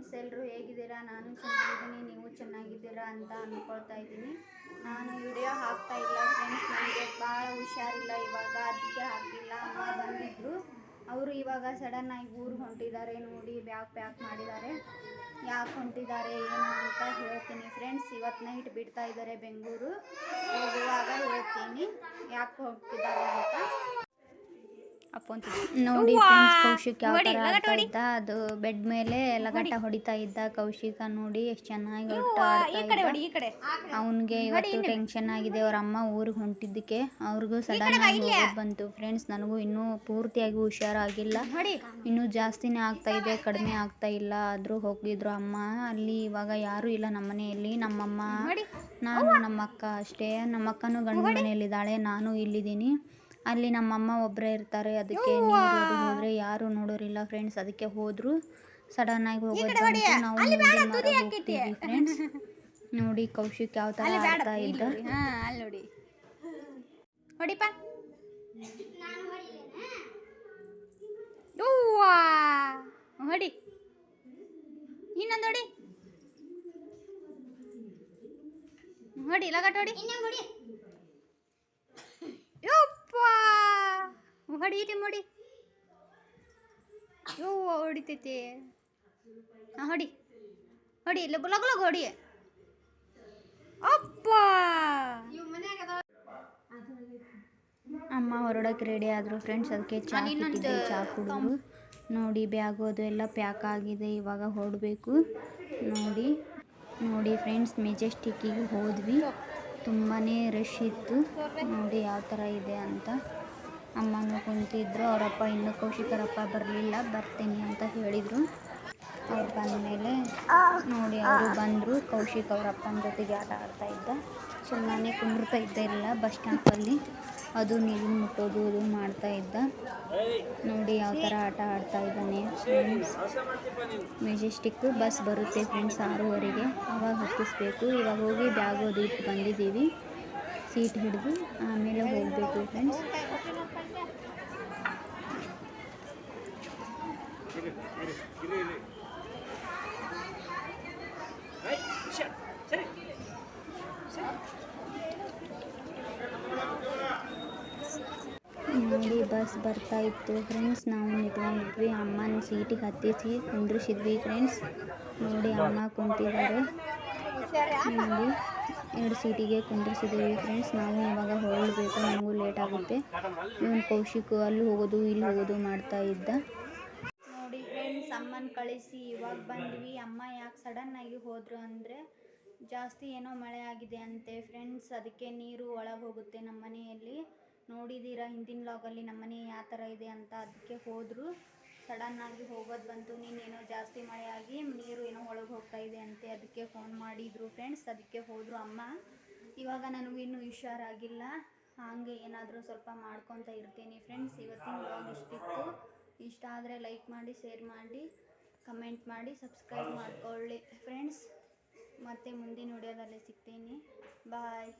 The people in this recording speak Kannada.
ಫ್ರೆಂಡ್ಸ್ ಎಲ್ಲರೂ ಹೇಗಿದ್ದೀರಾ? ನಾನು ಚೆನ್ನಾಗಿದ್ದೀನಿ, ನೀವು ಚೆನ್ನಾಗಿದ್ದೀರಾ ಅಂತ ಅಂದ್ಕೊಳ್ತಾ ಇದ್ದೀನಿ. ನಾನು ವಿಡಿಯೋ ಹಾಕ್ತಾ ಇಲ್ಲ ಫ್ರೆಂಡ್ಸ್, ನನಗೆ ಭಾಳ ಹುಷಾರಿಲ್ಲ ಇವಾಗ, ಅದಕ್ಕೆ ಹಾಕಿಲ್ಲ. ಅಮ್ಮ ಬಂದಿದ್ದರು ಅವರು ಇವಾಗ ಸಡನ್ನಾಗಿ ಊರು ಹೊಂಟಿದ್ದಾರೆ, ನೋಡಿ ಬ್ಯಾಗ್ ಪ್ಯಾಕ್ ಮಾಡಿದ್ದಾರೆ. ಯಾಕೆ ಹೊಂಟಿದ್ದಾರೆ, ಏನು ಅಂತ ಹೇಳ್ತೀನಿ ಫ್ರೆಂಡ್ಸ್. ಇವತ್ತು ನೈಟ್ ಬಿಡ್ತಾ ಇದ್ದಾರೆ ಬೆಂಗಳೂರು. ಹೋಗುವಾಗ ಹೇಳ್ತೀನಿ ಯಾಕೆ ಹೋಗ್ತಿದ್ದಾರೆ ಅಂತ. ನೋಡಿ ಫ್ರೆಂಡ್ಸ್ ಕೌಶಿಕ್ ಯಾವ ತರ ಆಡ್ತಾ ಇದ್ದ ಅದು ಬೆಡ್ ಮೇಲೆ ಲಗಟ ಹೊಡಿತಾ ಇದ್ದ ಕೌಶಿಕ ನೋಡಿ ಎಷ್ಟು ಚೆನ್ನಾಗಿ ಆಡ್ತಾ ಇದ್ದ. ಅವನಿಗೆ ಇವತ್ತು ಟೆನ್ಷನ್ ಆಗಿದೆ ಅವ್ರ ಅಮ್ಮ ಊರಿಗೆ ಹೊಂಟಿದ್ದಕ್ಕೆ. ಅವ್ರಿಗೂ ಸಡನ್ ಆಗಿ ಹೋಗೋದು ಬಂತು. ಫ್ರೆಂಡ್ಸ್ ನನಗೂ ಇನ್ನೂ ಪೂರ್ತಿಯಾಗಿ ಹುಷಾರಾಗಿಲ್ಲ. ಇನ್ನೂ ಜಾಸ್ತಿನೇ ಆಗ್ತಾ ಇದೆ ಕಡಿಮೆ ಆಗ್ತಾ ಇಲ್ಲ. ಆದರೂ ಹೋಗಿದ್ರು ಅಮ್ಮ. ಅಲ್ಲಿ ಇವಾಗ ಯಾರು ಇಲ್ಲ ನಮ್ಮ ಮನೆಯಲ್ಲಿ. ನಮ್ಮಮ್ಮ ನಾನು ನಮ್ಮ ಅಕ್ಕ ಅಷ್ಟೇ. ನಮ್ಮ ಅಕ್ಕನೂ ಗಂಡ ಮನೆಯಲ್ಲಿದ್ದಾಳೆ. ನಾನು ಇಲ್ಲಿದ್ದೀನಿ. ಅಲ್ಲಿ ನಮ್ಮಮ್ಮ ಒಬ್ಬರೇ ಇರ್ತಾರೆ. ಅದಕ್ಕೆ ನೀರು ಹೋದ್ರೆ ಯಾರು ನೋಡೋರಿಲ್ಲ ಫ್ರೆಂಡ್ಸ್ ಅದಕ್ಕೆ ಹೋದ್ರು. ಸಡನ್ ಆಗಿ ಹೋಗೋದು ಬಂತು. ನಾವು ಮುಂದಿನ ವಾರ ಹೋಗ್ತೀವಿ ಫ್ರೆಂಡ್ಸ್ ನೋಡಿ ಕೌಶಿಕ್ ಯಾವ ತರ ಆಡ್ತಾ ಇದ್ದ. ಅಲ್ಲಿ ನೋಡಿ. ಹೊಡಿಪ. ಯವ್ವಾ! ಹೊಡಿ. ಇನ್ನೊಂದು ಹೊಡಿ. ಹೊಡಿ ಲಗಟ್ ಹೊಡಿ. ಯಪ್ಪ ಹೊಡಿ ಇಲ್ಲಿ ಹೊಡಿ ಯವ್ವ ಹೊಡಿತೈತಿ? ಹಾಂ ಹೊಡಿ. ಹೊಡಿ ಲಗು ಲಗು ಲಗು ಹೊಡಿ. ಅಪ್ಪ! ಅಮ್ಮ ಹೊರಡಕ್ಕೆ ರೆಡಿ ಆದರು ಫ್ರೆಂಡ್ಸ್ ಅದಕ್ಕೆ ಚಾ ಇಟ್ಟಿದ್ದೆ ಚಾ ಕುಡಿದ್ರು ನೋಡಿ ಬ್ಯಾಗು ಅದು ಎಲ್ಲ ಪ್ಯಾಕ್ ಆಗಿದೆ ಇವಾಗ ಹೊರಡಬೇಕು ನೋಡಿ ನೋಡಿ ಫ್ರೆಂಡ್ಸ್ ಮೆಜೆಸ್ಟಿಕ್ಕಿಗೆ ಹೋದ್ವಿ. ತುಂಬಾ ರಶ್ ಇತ್ತು. ನೋಡಿ ಯಾವ ಥರ ಇದೆ ಅಂತ. ಅಮ್ಮನೂ ಕುಂತಿದ್ರು. ಅವರಪ್ಪ ಇನ್ನೂ ಕೌಶಿಕರಪ್ಪ ಬರಲಿಲ್ಲ. ಬರ್ತೀನಿ ಅಂತ ಹೇಳಿದರು. ಅವ್ರು ಬಂದಮೇಲೆ ನೋಡಿ ಅವರು ಬಂದರು. ಕೌಶಿಕ್ ಅವ್ರ ಅಪ್ಪನ ಜೊತೆಗೆ ಆಟ ಆಡ್ತಾ ಇದ್ದ. ಸುಮ್ಮನೆ ಕುಂದಿರ್ತಾ ಇದ್ದ ಇಲ್ಲ ಬಸ್ ಸ್ಟಾಪಲ್ಲಿ ಅದು ನೀರು ಮುಟ್ಟೋದು, ಅದು ಮಾಡ್ತಾ ಇದ್ದ. ನೋಡಿ ಯಾವ ಥರ ಆಟ ಆಡ್ತಾ ಇದ್ದಾನೆ ಫ್ರೆಂಡ್ಸ್ ಮೆಜೆಸ್ಟಿಕ್ಕು ಬಸ್ ಬರುತ್ತೆ ಫ್ರೆಂಡ್ಸ್ ಆರೂವರೆಗೆ. ಅವಾಗ ಹತ್ತಿಸ್ಬೇಕು. ಇವಾಗ ಹೋಗಿ ಬ್ಯಾಗ್ ಅದು ಇಟ್ಟು ಬಂದಿದ್ದೀವಿ. ಸೀಟ್ ಹಿಡಿದು ಆಮೇಲೆ ಹೋಗಬೇಕು ಫ್ರೆಂಡ್ಸ್ ನೋಡಿ ಬಸ್ ಬರ್ತಾ ಇತ್ತು. ಫ್ರೆಂಡ್ಸ್ ನಾವು ನಿಂತ್ಕೊಂಡಿದ್ವಿ ಅಮ್ಮನ ಸೀಟಿಗೆ ಹತ್ತಿಸಿ ಕುಂದ್ರಿಸಿದ್ವಿ ಫ್ರೆಂಡ್ಸ್ ನೋಡಿ, ಅಮ್ಮ ಕುಂತಿದ್ದಾರೆ. ನೋಡಿ, ಎರಡು ಸೀಟಿಗೆ ಕುಂಡ್ರಿಸಿದ್ದೀವಿ ಫ್ರೆಂಡ್ಸ್ ನಾವು ಇವಾಗ ಹೊರಡಬೇಕು. ನಮಗೂ ಲೇಟ್ ಆಗುತ್ತೆ. ಇವನು ಕೌಶಿಕ್ ಅಲ್ಲಿ ಹೋಗೋದು, ಇಲ್ಲಿ ಹೋಗೋದು ಮಾಡ್ತಾ ಇದ್ದ. ಅಮ್ಮನ ಕಳಿಸಿ, ಇವಾಗ ಬಂದ್ವಿ. ಅಮ್ಮ ಯಾಕೆ ಸಡನ್ನಾಗಿ ಹೋದರು ಅಂದರೆ, ಜಾಸ್ತಿ ಏನೋ ಮಳೆ ಆಗಿದೆ ಅಂತೆ ಫ್ರೆಂಡ್ಸ್ ಅದಕ್ಕೆ ನೀರು ಒಳಗೆ ಹೋಗುತ್ತೆ ನಮ್ಮ ಮನೆಯಲ್ಲಿ. ನೋಡಿದ್ದೀರಾ ಹಿಂದಿನ ಲಾಗಲ್ಲಿ ನಮ್ಮ ಮನೆ ಯಾವ ಥರ ಇದೆ ಅಂತ, ಅದಕ್ಕೆ ಹೋದರು. ಸಡನ್ನಾಗಿ ಹೋಗೋದು ಬಂತು ನೀನೇನೋ ಜಾಸ್ತಿ ಮಳೆಯಾಗಿ ನೀರು ಏನೋ ಒಳಗೆ ಹೋಗ್ತಾ ಇದೆ ಅಂತೆ, ಅದಕ್ಕೆ ಫೋನ್ ಮಾಡಿದರು ಫ್ರೆಂಡ್ಸ್ ಅದಕ್ಕೆ ಹೋದರು ಅಮ್ಮ. ಇವಾಗ ನನಗೂ ಇನ್ನೂ ಹುಷಾರಾಗಿಲ್ಲ. ಹಾಗೆ ಏನಾದರೂ ಸ್ವಲ್ಪ ಮಾಡ್ಕೊತ ಇರ್ತೀನಿ ಫ್ರೆಂಡ್ಸ್ ಇವತ್ತಿನ ಬ್ಲಾಗ್ ಇಷ್ಟಿತ್ತು. ಇಷ್ಟ ಆದರೆ ಲೈಕ್ ಮಾಡಿ ಶೇರ್ ಮಾಡಿ ಕಮೆಂಟ್ ಮಾಡಿ ಸಬ್ಸ್ಕ್ರೈಬ್ ಮಾಡ್ಕೊಳ್ಳಿ. ಫ್ರೆಂಡ್ಸ್ ಮತ್ತೆ ಮುಂದಿನ ವಿಡಿಯೋದಲ್ಲಿ ಸಿಗ್ತೀನಿ. ಬಾಯ್